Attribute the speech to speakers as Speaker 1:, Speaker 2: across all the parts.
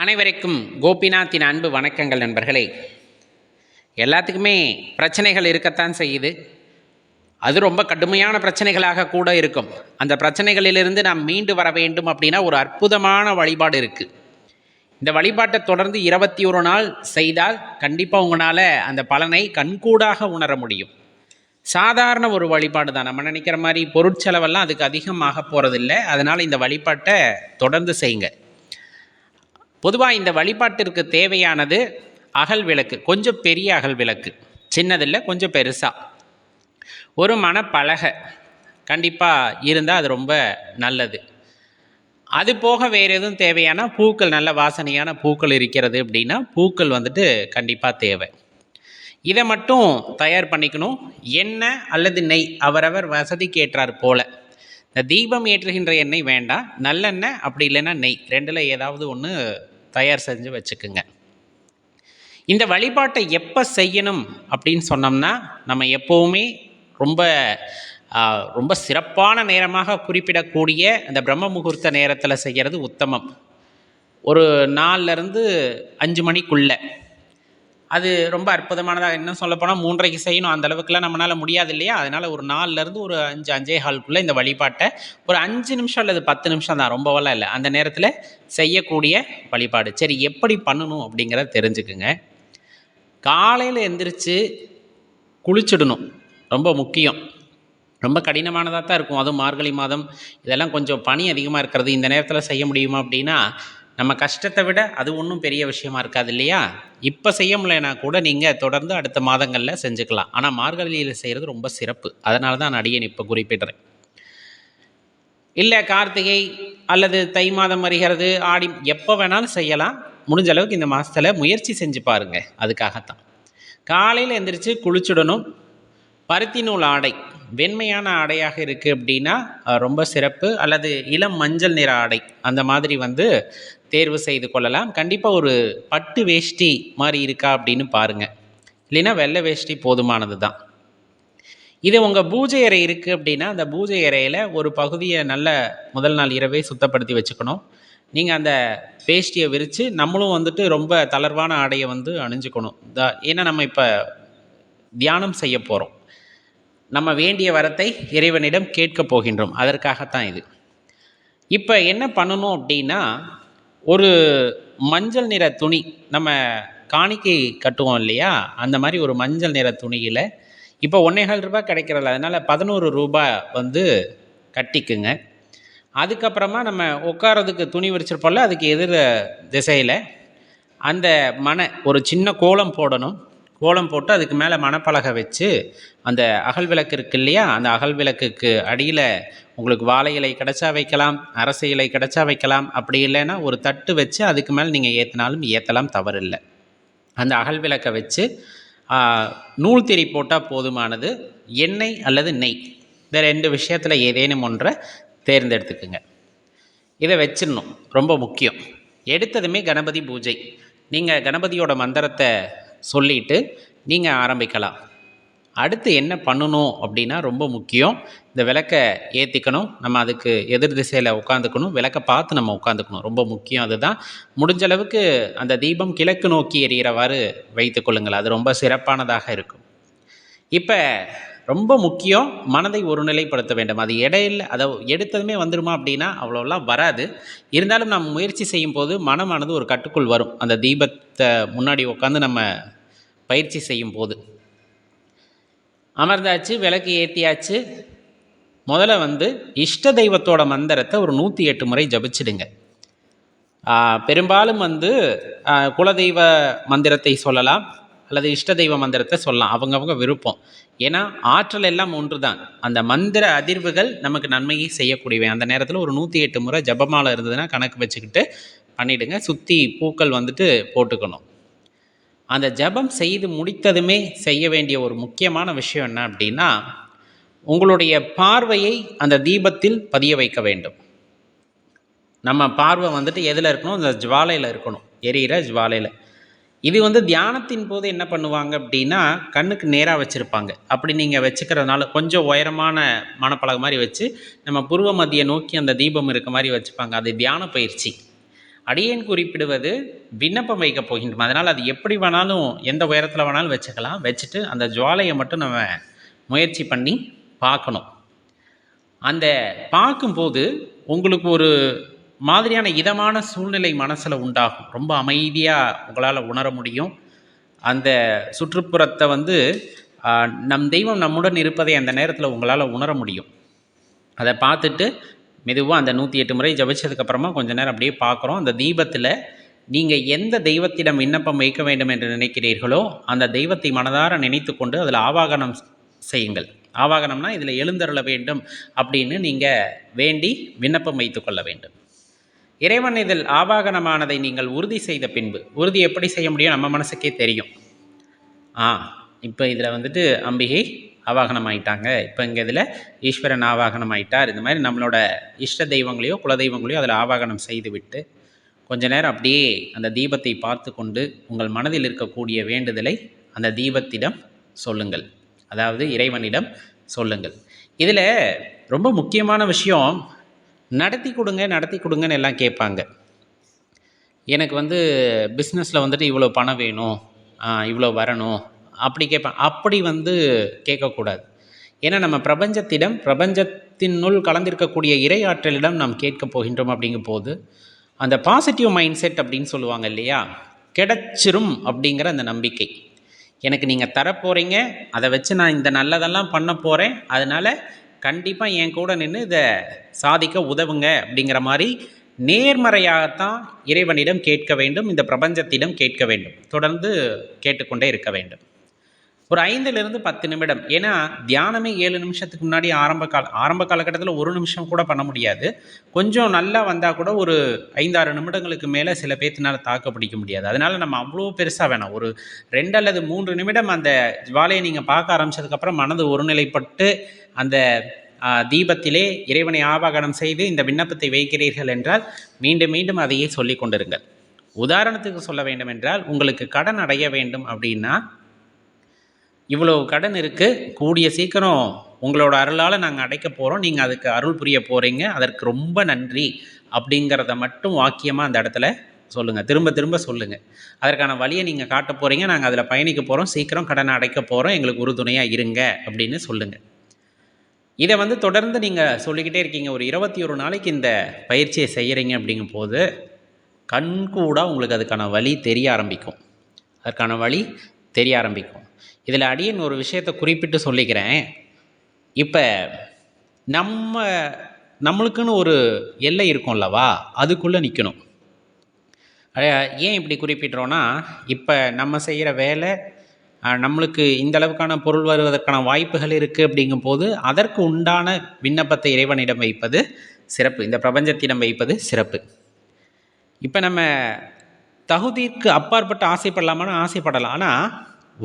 Speaker 1: அனைவருக்கும் கோபிநாத்தின் அன்பு வணக்கங்கள் நண்பர்களே. எல்லாத்துக்குமே பிரச்சனைகள் இருக்கத்தான் செய்யுது. அது ரொம்ப கடுமையான பிரச்சனைகளாக கூட இருக்கும். அந்த பிரச்சனைகளிலிருந்து நாம் மீண்டு வர வேண்டும் அப்படின்னா ஒரு அற்புதமான வழிபாடு இருக்குது இந்த வழிபாட்டை தொடர்ந்து இருபத்தி ஒரு நாள் செய்தால் கண்டிப்பாக உங்களால் அந்த பலனை கண்கூடாக உணர முடியும். சாதாரண ஒரு வழிபாடு தான். நம்ம நினைக்கிற மாதிரி பொருட்செலவெல்லாம் அதுக்கு அதிகமாக போகிறதில்ல அதனால் இந்த வழிபாட்டை தொடர்ந்து செய்யுங்க. பொதுவாக இந்த வழிபாட்டிற்கு தேவையானது அகல் விளக்கு கொஞ்சம் பெரிய அகல் விளக்கு. சின்னதில்லை கொஞ்சம் பெருசாக ஒரு மனப்பலகை கண்டிப்பாக இருந்தால் அது ரொம்ப நல்லது. அது போக வேறு எதுவும் தேவையான பூக்கள் நல்ல வாசனையான பூக்கள் இருக்கிறது அப்படின்னா பூக்கள் வந்துட்டு கண்டிப்பாக தேவை. இதை மட்டும் தயார் பண்ணிக்கணும். எண்ணெய் அல்லது நெய் அவரவர் வசதிக்கு ஏற்றார் போல். இந்த தீபம் ஏற்றுகின்ற எண்ணெய் வேண்டாம். நல்லெண்ணெய் அப்படி இல்லைன்னா நெய். ரெண்டில் ஏதாவது ஒன்று தயார் செஞ்சு வச்சுக்குங்க. இந்த வழிபாட்டை எப்போ செய்யணும் அப்படின்னு சொன்னோம்னா நம்ம எப்போவுமே ரொம்ப ரொம்ப சிறப்பான நேரமாக குறிப்பிடக்கூடிய அந்த பிரம்ம முகூர்த்த நேரத்தில் செய்கிறது உத்தமம். ஒரு நாலுலேருந்து அஞ்சு மணிக்குள்ளே. அது ரொம்ப அற்புதமானதாக இன்னும் சொல்லப்போனால் மூன்றைக்கு செய்யணும். அந்த அளவுக்குலாம் நம்மளால் முடியாது இல்லையா? அதனால் ஒரு நாலுலேருந்து ஒரு அஞ்சு அஞ்சே ஹால்குள்ளே இந்த வழிபாட்டை ஒரு அஞ்சு நிமிஷம் அல்லது பத்து நிமிஷம் தான். ரொம்பவெல்லாம் இல்லை. அந்த நேரத்தில் செய்யக்கூடிய வழிபாடு. சரி எப்படி பண்ணணும் அப்படிங்கிறத தெரிஞ்சுக்குங்க. காலையில் எந்திரிச்சு குளிச்சிடணும். ரொம்ப முக்கியம். ரொம்ப கடினமானதாக தான் இருக்கும். அதுவும் மார்கழி மாதம். இதெல்லாம் கொஞ்சம் பனி அதிகமாக இருக்கிறது. இந்த நேரத்தில் செய்ய முடியுமா அப்படின்னா நம்ம கஷ்டத்தை விட அது ஒன்றும் பெரிய விஷயமா இருக்காது இல்லையா? இப்போ செய்ய முடியலைன்னா கூட நீங்கள் தொடர்ந்து அடுத்த மாதங்களில் செஞ்சுக்கலாம். ஆனால் மார்கழியில் செய்கிறது ரொம்ப சிறப்பு. அதனால தான் நான் அடியேன் இப்போ குறிப்பிடுறேன். இல்லை கார்த்திகை அல்லது தை மாதம் வருகிறது ஆடி எப்போ வேணாலும் செய்யலாம். முடிஞ்ச அளவுக்கு இந்த மாதத்தில் முயற்சி செஞ்சு பாருங்கள் அதுக்காகத்தான். காலையில் எந்திரிச்சு குளிச்சுடணும். பருத்தி நூல் ஆடை. வெண்மையான ஆடையாக இருக்குது அப்படின்னா ரொம்ப சிறப்பு. அல்லது இளம் மஞ்சள் நிற ஆடை. அந்த மாதிரி வந்து தேர்வு செய்து கொள்ளலாம். கண்டிப்பாக ஒரு பட்டு வேஷ்டி மாதிரி இருக்கா அப்படின்னு பாருங்கள் இல்லைன்னா வெள்ளை வேஷ்டி போதுமானது தான். இது உங்கள் பூஜை அறை இருக்குது அப்படின்னா அந்த பூஜை அறையில் ஒரு பகுதியை நல்ல முதல் நாள் இரவே சுத்தப்படுத்தி வச்சுக்கணும். நீங்கள் அந்த வேஷ்டியை விரித்து நம்மளும் வந்துட்டு ரொம்ப தளர்வான ஆடையை வந்து அணிஞ்சுக்கணும். த ஏன்னா நம்ம இப்போ தியானம் செய்ய போகிறோம் நம்ம வேண்டிய வரத்தை இறைவனிடம் கேட்கப் போகின்றோம். அதற்காகத்தான் இது. இப்போ என்ன பண்ணணும் அப்படின்னா ஒரு மஞ்சள் நிற துணி நம்ம காணிக்கை கட்டுவோம் இல்லையா? அந்த மாதிரி ஒரு மஞ்சள் நிற துணியில் இப்போ ஒன்றேகால் ரூபாய் கிடைக்கிறதில்ல அதனால் பதினோரு ரூபாய் வந்து கட்டிக்குங்க. அதுக்கப்புறமா நம்ம உட்காரதுக்கு துணி விரிச்சிருப்போம்ல அதுக்கு எதிர திசையில் அந்த மனை ஒரு சின்ன கோலம் போடணும். கோலம் போட்டு அதுக்கு மேலே மணப்பலகை வச்சு அந்த அகல் விளக்கு இருக்கு இல்லையா? அந்த அகல் விளக்குக்கு அடியில் உங்களுக்கு வாழை இலை கிடச்சா வைக்கலாம் அரச இலை கிடச்சா வைக்கலாம். அப்படி இல்லைன்னா ஒரு தட்டு வச்சு அதுக்கு மேலே நீங்கள் ஏற்றினாலும் ஏற்றலாம் தவறில்லை. அந்த அகல் விளக்கை வச்சு நூல் திரி போட்டால் போதுமானது எண்ணெய் அல்லது நெய். இந்த ரெண்டு விஷயத்தில் ஏதேனும் ஒன்றை தேர்ந்தெடுத்துக்குங்க. இதை வச்சிடணும். ரொம்ப முக்கியம். எடுத்ததுமே கணபதி பூஜை. நீங்கள் கணபதியோட மந்திரத்தை சொல்லிட்டு நீங்கள் ஆரம்பிக்கலாம். அடுத்து என்ன பண்ணணும் அப்படின்னா ரொம்ப முக்கியம். இந்த விளக்கை ஏற்றிக்கணும் நம்ம அதுக்கு எதிர் திசையில் உட்காந்துக்கணும் விளக்கை பார்த்து நம்ம உட்காந்துக்கணும் ரொம்ப முக்கியம் அதுதான். முடிஞ்ச அளவுக்கு அந்த தீபம் கிழக்கு நோக்கி எறிகிறவாறு வைத்துக்கொள்ளுங்கள் அது ரொம்ப சிறப்பானதாக இருக்கும். இப்போ ரொம்ப முக்கியம் மனதை ஒருநிலைப்படுத்த வேண்டும். அது இடையில அதை எடுத்ததுமே வந்துருமா அப்படின்னா அவ்வளோலாம் வராது. இருந்தாலும் நம்ம முயற்சி செய்யும் போது மனமானது ஒரு கட்டுக்குள் வரும். அந்த தீபத்தை முன்னாடி உட்காந்து நம்ம பயிற்சி செய்யும் போது அமர்ந்தாச்சு விளக்கு ஏற்றியாச்சு முதல்ல வந்து இஷ்ட தெய்வத்தோட மந்திரத்தை ஒரு நூற்றி எட்டு முறை ஜபிச்சிடுங்க. பெரும்பாலும் வந்து குலதெய்வ மந்திரத்தை சொல்லலாம் அல்லது இஷ்ட தெய்வ மந்திரத்தை சொல்லலாம். அவங்கவங்க விருப்பம். ஏன்னா ஆற்றல் எல்லாம் ஒன்று தான் அந்த மந்திர அதிர்வுகள் நமக்கு நன்மையை செய்யக்கூடியவை. அந்த நேரத்தில் ஒரு நூற்றி எட்டு முறை ஜபமாலை இருந்ததுன்னா கணக்கு வச்சுக்கிட்டு பண்ணிவிடுங்க சுற்றி பூக்கள் வந்துட்டு போட்டுக்கணும். அந்த ஜெபம் செய்து முடித்ததுமே செய்ய வேண்டிய ஒரு முக்கியமான விஷயம் என்ன அப்படின்னா உங்களுடைய பார்வையை அந்த தீபத்தில் பதிய வைக்க வேண்டும். நம்ம பார்வை வந்துட்டு எதில் இருக்கணும்? அந்த ஜுவாலையில் இருக்கணும். எரியிற ஜுவாலையில். இது வந்து தியானத்தின் போது என்ன பண்ணுவாங்க அப்படின்னா கண்ணுக்கு நேராக வச்சுருப்பாங்க. அப்படி நீங்கள் வச்சுக்கிறதுனால கொஞ்சம் உயரமான மணப்பலகை மாதிரி வச்சு நம்ம புருவ மத்தியை நோக்கி அந்த தீபம் இருக்க மாதிரி வச்சுப்பாங்க. அது தியான பயிற்சி. அடியேன் குறிப்பிடுவது விண்ணப்பம் வைக்கப் போகின்றோம் அதனால் அது எப்படி வேணாலும் எந்த உயரத்தில் வேணாலும் வச்சுக்கலாம். வச்சுட்டு அந்த ஜுவாலையை மட்டும் நம்ம முயற்சி பண்ணி பார்க்கணும். அந்த பார்க்கும்போது உங்களுக்கு ஒரு மாதிரியான இதமான சூழ்நிலை மனசில் உண்டாகும். ரொம்ப அமைதியாக உங்களால் உணர முடியும். அந்த சுற்றுப்புறத்தை வந்து நம் தெய்வம் நம்முடன் இருப்பதை அந்த நேரத்தில் உங்களால் உணர முடியும். அதை பார்த்துட்டு மெதுவாக அந்த நூற்றி எட்டு முறை ஜபிச்சதுக்கப்புறமா கொஞ்ச நேரம் அப்படியே பார்க்குறோம். அந்த தீபத்தில் நீங்கள் எந்த தெய்வத்திடம் விண்ணப்பம் வைக்க வேண்டும் என்று நினைக்கிறீர்களோ அந்த தெய்வத்தை மனதார நினைத்து கொண்டு அதில் ஆவாகனம் செய்யுங்கள். ஆவாகனம்னா இதில் எழுந்தருள வேண்டும் அப்படின்னு நீங்கள் வேண்டி விண்ணப்பம் வைத்துக்கொள்ள வேண்டும். இறைவன் இதில் ஆவாகனமானதை நீங்கள் உறுதி செய்த பின்பு உறுதி எப்படி செய்ய முடியும் நம்ம மனசுக்கே தெரியும். ஆ இப்போ இதில் வந்துட்டு அம்பிகை ஆவாகனம் ஆயிட்டாங்க இப்போ இங்கே இதில் ஈஸ்வரன் ஆவாகனம் ஆயிட்டார் இந்த மாதிரி நம்மளோட இஷ்ட தெய்வங்களையோ குல தெய்வங்களையோ அதில் ஆவாகனம் செய்துவிட்டு கொஞ்ச நேரம் அப்படியே அந்த தீபத்தை பார்த்து கொண்டு உங்கள் மனதில் இருக்கக்கூடிய வேண்டுதலை அந்த தீபத்திடம் சொல்லுங்கள். அதாவது இறைவனிடம் சொல்லுங்கள். இதில் ரொம்ப முக்கியமான விஷயம் நடத்தி கொடுங்க நடத்தி கொடுங்கன்னு எல்லாம் கேட்பாங்க. எனக்கு வந்து பிஸ்னஸில் வந்துட்டு இவ்வளோ பணம் வேணும் இவ்வளோ வரணும் அப்படி கேட்பேன் அப்படி வந்து கேட்கக்கூடாது. ஏன்னா நம்ம பிரபஞ்சத்திடம் பிரபஞ்சத்தினுள் கலந்திருக்கக்கூடிய இறையாற்றலிடம் நாம் கேட்க போகின்றோம் அப்படிங்கும் போது அந்த பாசிட்டிவ் மைண்ட் செட் அப்படின்னு சொல்லுவாங்க இல்லையா? கிடைச்சிரும் அப்படிங்கிற அந்த நம்பிக்கை. எனக்கு நீங்கள் தரப்போகிறீங்க அதை வச்சு நான் இந்த நல்லதெல்லாம் பண்ண போகிறேன் அதனால் கண்டிப்பாக என் கூட நின்று இதை சாதிக்க உதவுங்க அப்படிங்கிற மாதிரி நேர்மறையாகத்தான் இறைவனிடம் கேட்க வேண்டும் இந்த பிரபஞ்சத்திடம் கேட்க வேண்டும். தொடர்ந்து கேட்டுக்கொண்டே இருக்க வேண்டும். ஒரு ஐந்துலேருந்து பத்து நிமிடம். ஏன்னா தியானமே ஏழு நிமிஷத்துக்கு முன்னாடி ஆரம்ப கால ஆரம்ப காலகட்டத்தில் ஒரு நிமிஷம் கூட பண்ண முடியாது. கொஞ்சம் நல்லா வந்தால் கூட ஒரு ஐந்தாறு நிமிடங்களுக்கு மேலே சில பேர்த்தினால தாக்கு பிடிக்க முடியாது. அதனால் நம்ம அவ்வளோ பெருசாக வேணாம். ஒரு ரெண்டு அல்லது மூன்று நிமிடம் அந்த ஜுவாலையை நீங்கள் பார்க்க ஆரம்பிச்சதுக்கப்புறம் மனது ஒருநிலைப்பட்டு அந்த தீபத்திலே இறைவனை ஆவாகனம் செய்து இந்த விண்ணப்பத்தை வைக்கிறீர்கள் என்றால் மீண்டும் மீண்டும் அதையே சொல்லி கொண்டிருங்கள். உதாரணத்துக்கு சொல்ல வேண்டும் என்றால் உங்களுக்கு கடன் அடைய வேண்டும் அப்படின்னா இவ்வளோ கடன் இருக்குது கூடிய சீக்கிரம் உங்களோட அருளால் நாங்கள் அடைக்க போகிறோம் நீங்கள் அதுக்கு அருள் புரிய போகிறீங்க அதற்கு ரொம்ப நன்றி அப்படிங்கிறத மட்டும் வாக்கியமாக அந்த இடத்துல சொல்லுங்கள் திரும்ப திரும்ப சொல்லுங்கள் அதற்கான வழியை நீங்கள் காட்ட போகிறீங்க நாங்கள் அதில் பயணிக்க போகிறோம் சீக்கிரம் கடனை அடைக்க போகிறோம் எங்களுக்கு உறுதுணையாக இருங்க அப்படின்னு சொல்லுங்கள் இதை வந்து தொடர்ந்து நீங்கள் சொல்லிக்கிட்டே இருக்கீங்க. ஒரு இருபத்தி ஒரு நாளைக்கு இந்த பயிற்சியை செய்கிறீங்க அப்படிங்கும் போது கண்கூடாக உங்களுக்கு அதுக்கான வழி தெரிய ஆரம்பிக்கும். அதற்கான வழி தெரிய ஆரம்பிக்கும். இதில் அடியின் ஒரு விஷயத்தை குறிப்பிட்டு சொல்லிக்கிறேன். இப்போ நம்ம நம்மளுக்குன்னு ஒரு எல்லை இருக்கும் அல்லவா? அதுக்குள்ளே நிற்கணும் ஏன் இப்படி குறிப்பிட்றோன்னா இப்போ நம்ம செய்கிற வேலை நம்மளுக்கு இந்த அளவுக்கான பொருள் வருவதற்கான வாய்ப்புகள் இருக்குது அப்படிங்கும்போது அதற்கு உண்டான விண்ணப்பத்தை இறைவனிடம் வைப்பது சிறப்பு. இந்த பிரபஞ்சத்திடம் வைப்பது சிறப்பு. இப்போ நம்ம தகுதிக்கு அப்பாற்பட்டு ஆசைப்படலாமான்னு ஆசைப்படலாம். ஆனால்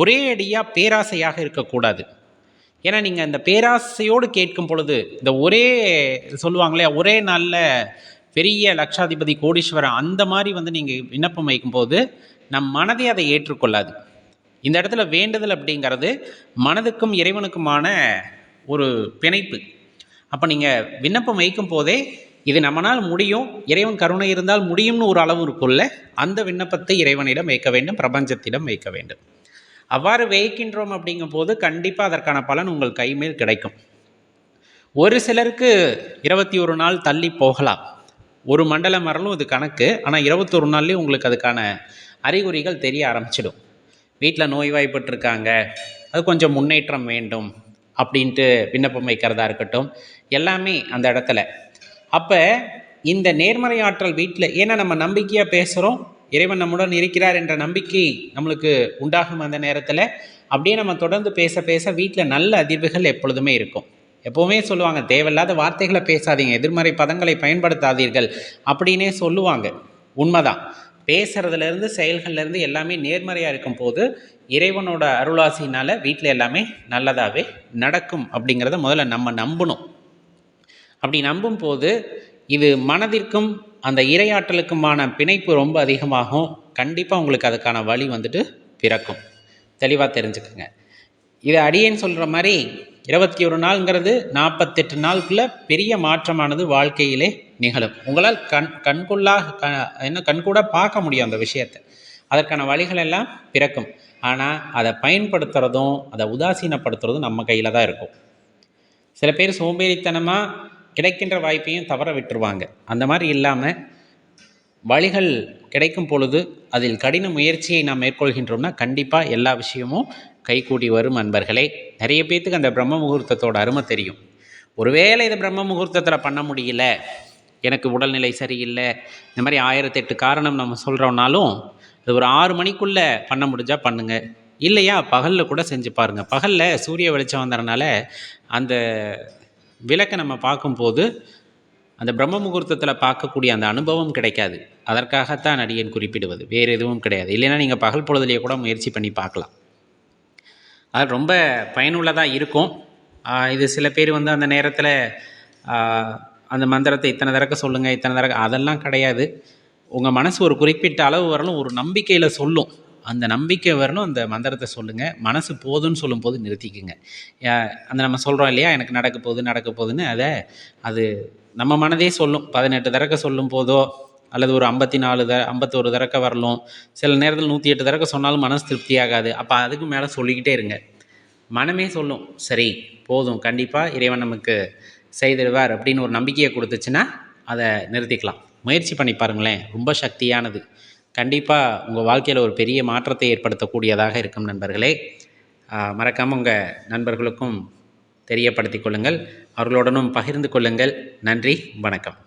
Speaker 1: ஒரே அடியாக பேராசையாக இருக்கக்கூடாது. ஏன்னா நீங்கள் இந்த பேராசையோடு கேட்கும் பொழுது இந்த ஒரே சொல்லுவாங்களே ஒரே நாளில் பெரிய லட்சாதிபதி கோடீஸ்வரன் அந்த மாதிரி வந்து நீங்கள் விண்ணப்பம் வைக்கும்போது நம் மனதே அதை ஏற்றுக்கொள்ளாது. இந்த இடத்துல வேண்டுதல் அப்படிங்கிறது மனதுக்கும் இறைவனுக்குமான ஒரு பிணைப்பு. அப்போ நீங்கள் விண்ணப்பம் வைக்கும் போதே இது நம்மனால் முடியும். இறைவன் கருணை இருந்தால் முடியும்னு ஒரு அளவு இருக்குள்ள அந்த விண்ணப்பத்தை இறைவனிடம் வைக்க வேண்டும் பிரபஞ்சத்திடம் வைக்க வேண்டும். அவ்வாறு வைக்கின்றோம் அப்படிங்கும்போது கண்டிப்பாக அதற்கான பலன் உங்கள் கைமேல் கிடைக்கும். ஒரு சிலருக்கு இருபத்தி ஒரு நாள் தள்ளி போகலாம். ஒரு மண்டலம் வரலும் இது கணக்கு. ஆனால் இருபத்தொரு நாள்லேயும் உங்களுக்கு அதுக்கான அறிகுறிகள் தெரிய ஆரம்பிச்சிடும். வீட்டில் நோய்வாய்ப்பட்டிருக்காங்க. அது கொஞ்சம் முன்னேற்றம் வேண்டும் அப்படின்ட்டு விண்ணப்பம் வைக்கிறதா இருக்கட்டும். எல்லாமே அந்த இடத்துல அப்போ இந்த நேர்மறை ஆற்றல் வீட்டில் ஏன்னா நம்ம நம்பிக்கையாக பேசுகிறோம் இறைவன் நம்முடன் இருக்கிறார் என்ற நம்பிக்கை நம்மளுக்கு உண்டாகும் அந்த நேரத்தில். அப்படியே நம்ம தொடர்ந்து பேச பேச வீட்டில் நல்ல அதிர்வுகள் எப்பொழுதுமே இருக்கும். எப்போவுமே சொல்லுவாங்க தேவையில்லாத வார்த்தைகளை பேசாதீங்க எதிர்மறை பதங்களை பயன்படுத்தாதீர்கள் அப்படின்னே சொல்லுவாங்க. உண்மைதான். பேசுறதுலேருந்து செயல்கள்லேருந்து எல்லாமே நேர்மறையாக இருக்கும் போது இறைவனோட அருளாசினால் வீட்டில் எல்லாமே நல்லதாகவே நடக்கும் அப்படிங்கிறத முதல்ல நம்ம நம்பணும். அப்படி நம்பும் போது இது மனதிற்கும் அந்த இரையாற்றலுக்குமான பிணைப்பு ரொம்ப அதிகமாகும். கண்டிப்பாக உங்களுக்கு அதுக்கான வழி வந்துட்டு பிறக்கும். தெளிவாக தெரிஞ்சுக்கோங்க. இது அடியேன்னு சொல்கிற மாதிரி இருபத்தி ஒரு நாள்ங்கிறது நாற்பத்தெட்டு நாளுக்குள்ள பெரிய மாற்றமானது வாழ்க்கையிலே நிகழும். உங்களால் கண் கண்குள்ளாக க என்ன கண்கூட பார்க்க முடியும் அந்த விஷயத்தை. அதற்கான வழிகள் எல்லாம் பிறக்கும். ஆனால் அதை பயன்படுத்துகிறதும் அதை உதாசீனப்படுத்துறதும் நம்ம கையில் தான் இருக்கும். சில பேர் சோம்பேறித்தனமாக கிடைக்கின்ற வாய்ப்பையும் தவற விட்டுருவாங்க. அந்த மாதிரி இல்லாமல் வழிகள் கிடைக்கும் பொழுது அதில் கடின முயற்சியை நாம் மேற்கொள்கின்றோம்னா கண்டிப்பாக எல்லா விஷயமும் கைகூடி வரும் அன்பர்களே. நிறைய பேர்த்துக்கு அந்த பிரம்ம முகூர்த்தத்தோட அருமை தெரியும். ஒருவேளை இதை பிரம்ம முகூர்த்தத்தில் பண்ண முடியல எனக்கு உடல்நிலை சரியில்லை இந்த மாதிரி ஆயிரத்தெட்டு காரணம் நம்ம சொல்கிறோம்னாலும் இது ஒரு ஆறு மணிக்குள்ளே பண்ண முடிஞ்சால் பண்ணுங்கள் இல்லையா? பகலில் கூட செஞ்சு பாருங்கள் பகலில் சூரிய வெளிச்சம் வந்ததுனால அந்த விளக்கை நம்ம பார்க்கும்போது அந்த பிரம்ம முகூர்த்தத்தில் பார்க்கக்கூடிய அந்த அனுபவம் கிடைக்காது. அதற்காகத்தான் நடிகன் குறிப்பிடுவது. வேறு எதுவும் கிடையாது. இல்லைன்னா நீங்கள் பகல் பொழுதுலேயே கூட முயற்சி பண்ணி பார்க்கலாம். அது ரொம்ப பயனுள்ளதாக இருக்கும். இது சில பேர் வந்து அந்த நேரத்தில் அந்த மந்திரத்தை இத்தனை தடக்க சொல்லுங்கள் இத்தனை தடக்க அதெல்லாம் கிடையாது. உங்கள் மனசு ஒரு குறிப்பிட்ட அளவு வரலும் ஒரு நம்பிக்கையில் சொல்லும். அந்த நம்பிக்கை வரணும் அந்த மந்திரத்தை சொல்லுங்கள் மனசு போதும்னு சொல்லும்போது நிறுத்திக்குங்க. யா- அந்த நம்ம சொல்கிறோம் இல்லையா? எனக்கு நடக்க போகுது நடக்க போகுதுன்னு அதை அது நம்ம மனதே சொல்லும். பதினெட்டு தரக்க சொல்லும் போதோ அல்லது ஒரு ஐம்பத்தி நாலு த ஐம்பத்தோரு தடக்க வரலும். சில நேரத்தில் நூற்றி எட்டு தடக்க சொன்னாலும் மனசு திருப்தியாகாது அப்போ அதுக்கு மேலே சொல்லிக்கிட்டே இருங்க. மனமே சொல்லும். சரி போதும். கண்டிப்பாக இறைவன் நமக்கு செய்திடுவார் அப்படின்னு ஒரு நம்பிக்கையை கொடுத்துச்சுன்னா அதை நிறுத்திக்கலாம். முயற்சி பண்ணி பாருங்களேன். ரொம்ப சக்தியானது. கண்டிப்பாக உங்கள் வாழ்க்கையில் ஒரு பெரிய மாற்றத்தை ஏற்படுத்தக்கூடியதாக இருக்கும் நண்பர்களே. மறக்காமல் உங்கள் நண்பர்களுக்கும் தெரியப்படுத்திக் கொள்ளுங்கள். அவர்களுடனும் பகிர்ந்து கொள்ளுங்கள். நன்றி வணக்கம்.